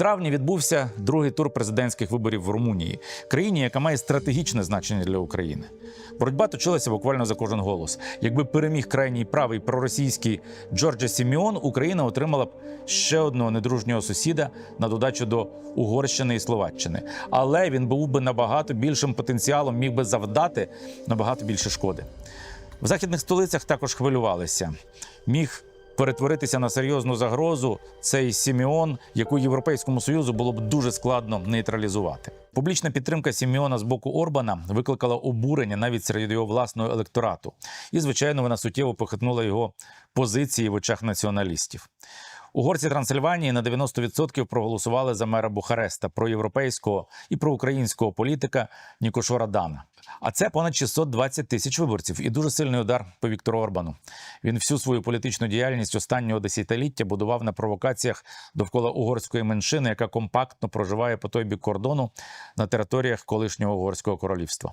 травні відбувся другий тур президентських виборів в Румунії, країні, яка має стратегічне значення для України. Боротьба точилася буквально за кожен голос. Якби переміг крайній правий проросійський Джорджа Сіміон, Україна отримала б ще одного недружнього сусіда на додачу до Угорщини і Словаччини. Але він був би набагато більшим потенціалом, міг би завдати набагато більше шкоди. В західних столицях також хвилювалися. Міг перетворитися на серйозну загрозу цей Сіміон, яку Європейському Союзу було б дуже складно нейтралізувати. Публічна підтримка Сіміона з боку Орбана викликала обурення навіть серед його власного електорату. І, звичайно, вона суттєво похитнула його позиції в очах націоналістів. Угорці Трансильванії на 90% проголосували за мера Бухареста проєвропейського і проукраїнського політика Нікошора Дана. А це понад 620 тисяч виборців і дуже сильний удар по Віктору Орбану. Він всю свою політичну діяльність останнього десятиліття будував на провокаціях довкола угорської меншини, яка компактно проживає по той бік кордону на територіях колишнього угорського королівства.